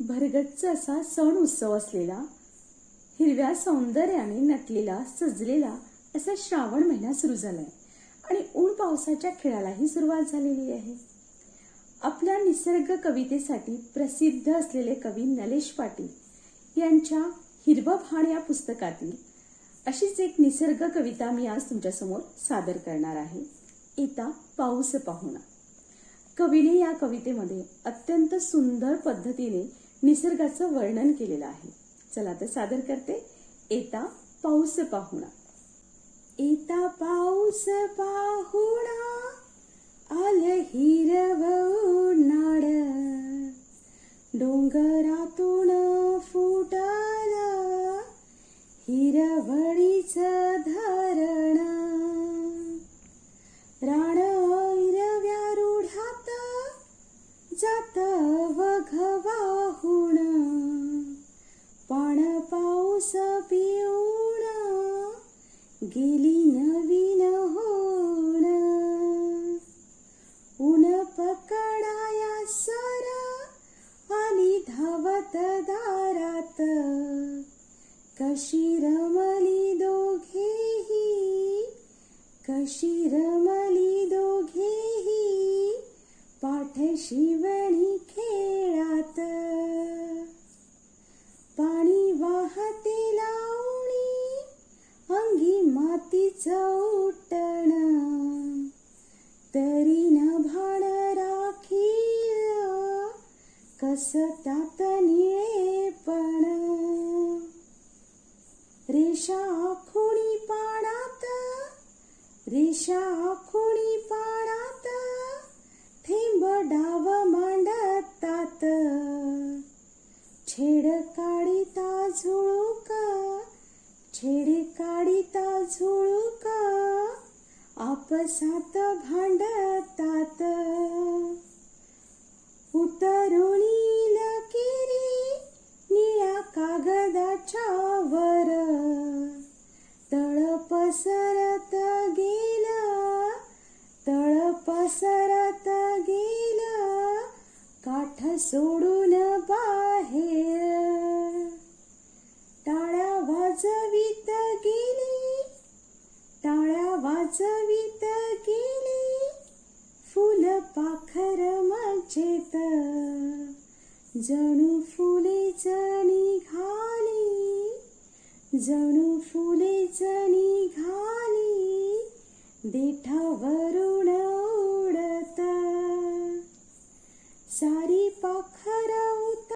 भरगच्च असा सण उत्सव असलेला हिरव्या सौंदर्याने नटलेला सजलेला असा श्रावण महिना सुरू झालाय. आणि ऊन पावसाच्या खेळालाही सुरुवात झालेली आहे. आपल्या निसर्ग कवितेसाठी प्रसिद्ध असलेले कवी नलेश पाटील यांच्या हिरवं भाण या पुस्तकातील अशीच एक निसर्ग कविता मी आज तुमच्यासमोर सादर करणार आहे. येता पाऊस पाहुणा. कवीने या कवितेमध्ये अत्यंत सुंदर पद्धतीने निसर्गाचं वर्णन केलेलं आहे. चला तर सादर करते. येता पाऊस पाहुणा. येता पाऊस पाहुणा आलं हिरव नाड. डोंगरातून फुटल हिरवळीचं गेली नवीन होण. ऊन पकडाया सरा आली धावत दारात. कशी रमली दोघेही कशी रमली दोघेही पाठ शिवणी अंगी मातीचं उटण तरी न भाण राखी कस तात निळेपण रेषा खुणी पाडात रेषा खुणी पाडात थेंब डाव मांडतात. छेड काढिता झुळूक छेड काढिता झुळुका आपसात भांडतात. उतरुणी लकिरी निळ्या कागदाच्या वर तळ पसरत गेल तळ पसरत गेल काठ सोडून टाळ्या वाजवीत गेली फुल पाखर मजेत. जणू फुलेच घाली जणू फुलेच घाली देठावरून